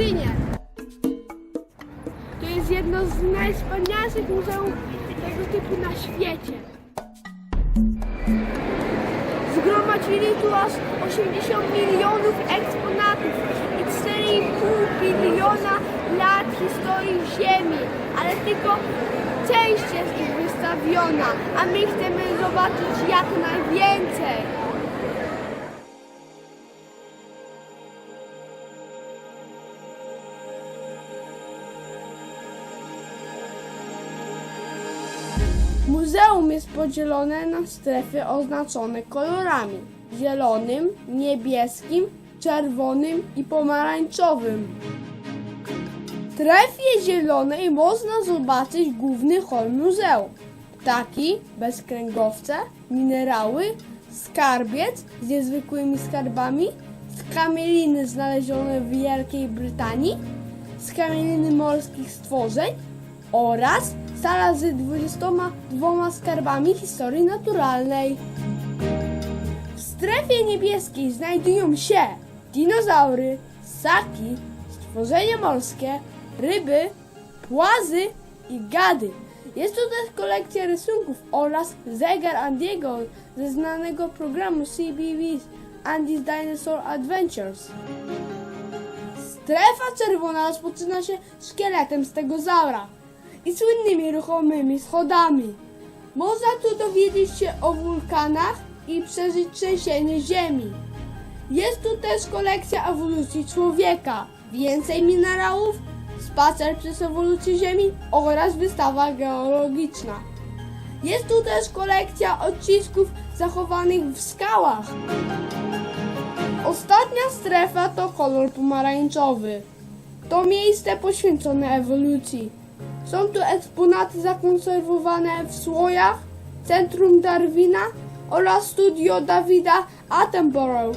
Londynie. To jest jedno z najwspanialszych muzeów tego typu na świecie. Zgromadzili tu aż 80 milionów eksponatów i 4,5 biliona lat historii Ziemi, ale tylko część jest ich wystawiona, a my chcemy zobaczyć jak najwięcej. Jest podzielone na strefy oznaczone kolorami zielonym, niebieskim, czerwonym i pomarańczowym. W strefie zielonej można zobaczyć główny hol muzeum. Ptaki, bezkręgowce, minerały, skarbiec z niezwykłymi skarbami, skamieliny znalezione w Wielkiej Brytanii, skamieliny morskich stworzeń oraz sala z 22 skarbami historii naturalnej. W strefie niebieskiej znajdują się dinozaury, ssaki, stworzenia morskie, ryby, płazy i gady. Jest tu też kolekcja rysunków oraz zegar Andiego ze znanego programu CBV's Andy's Dinosaur Adventures. Strefa czerwona rozpoczyna się szkieletem stegozaura i słynnymi ruchomymi schodami. Można tu dowiedzieć się o wulkanach i przeżyć trzęsienie ziemi. Jest tu też kolekcja ewolucji człowieka, więcej minerałów, spacer przez ewolucję Ziemi oraz wystawa geologiczna. Jest tu też kolekcja odcisków zachowanych w skałach. Ostatnia strefa to kolor pomarańczowy. To miejsce poświęcone ewolucji. Są tu eksponaty zakonserwowane w słojach, Centrum Darwina oraz studio Davida Attenborough.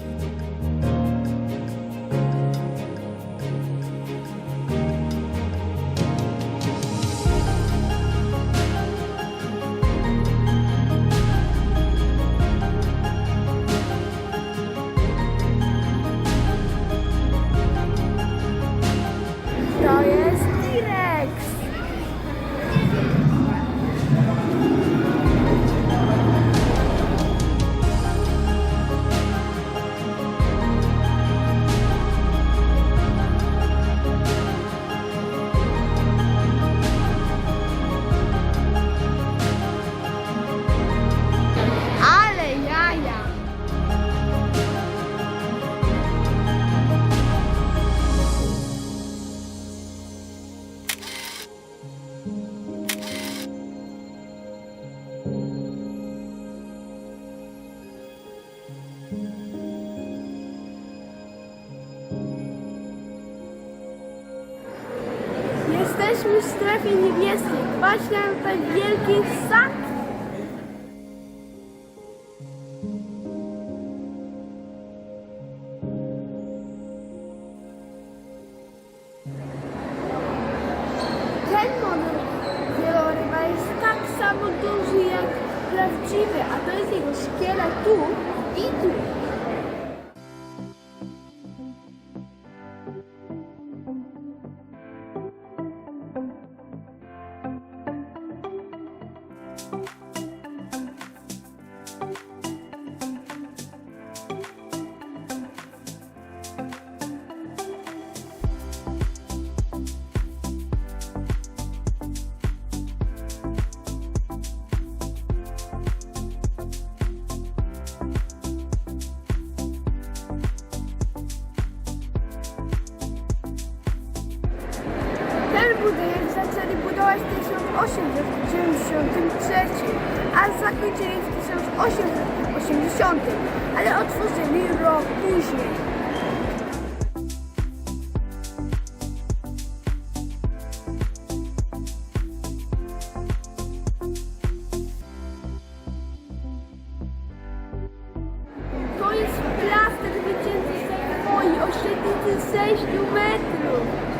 Jesteśmy w strefie niebieskiej. Patrzcie na te wielkie ssaki. Ten model wieloryba jest tak samo duży jak prawdziwy, a to jest jego szkielet tu i tu. Ten 1893, a zakończyli w 1880, ale otworzyli rok później. To jest plaster wycięty z sekwoi o średnicy 6 metrów.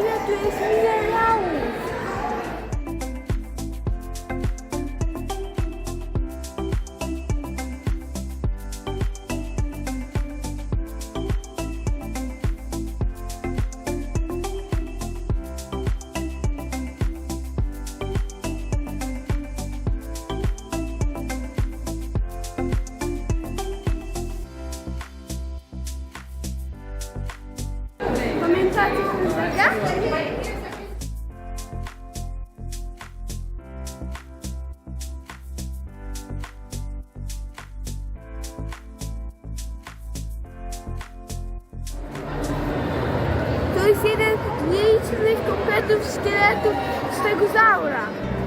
Ile To jest jeden z nielicznych kompletów szkieletów stegozaura. To jest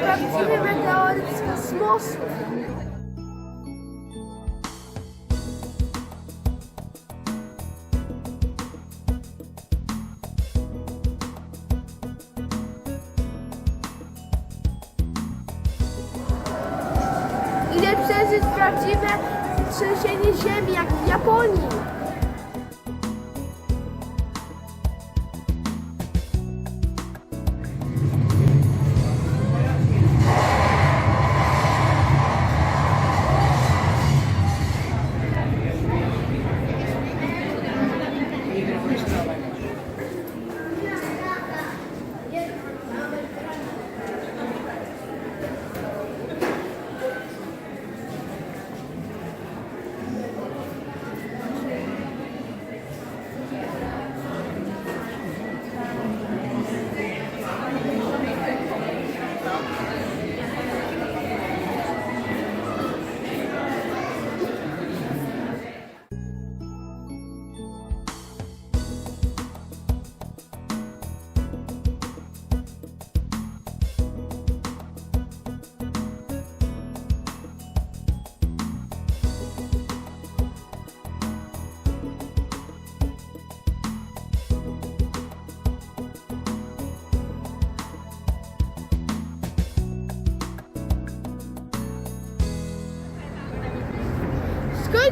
prawdziwy meteoryt z kosmosu. Ile przeżyć prawdziwe trzęsienie ziemi jak w Japonii?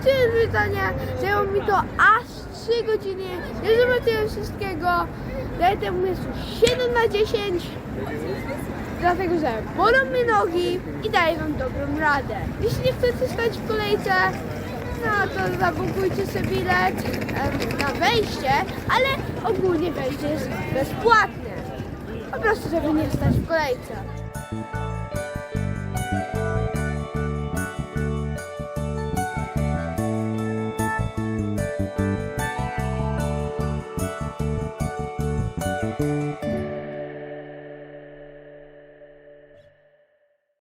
Skończyłem pytania, zajęło mi to aż 3 godziny. Nie zobaczyłem wszystkiego. Daję temu miejscu 7 na 10. Dlatego, że bolą mnie nogi i daję wam dobrą radę. Jeśli nie chcecie stać w kolejce, no to zabukujcie sobie bilet na wejście, ale ogólnie wejście jest bezpłatne. Po prostu, żeby nie stać w kolejce.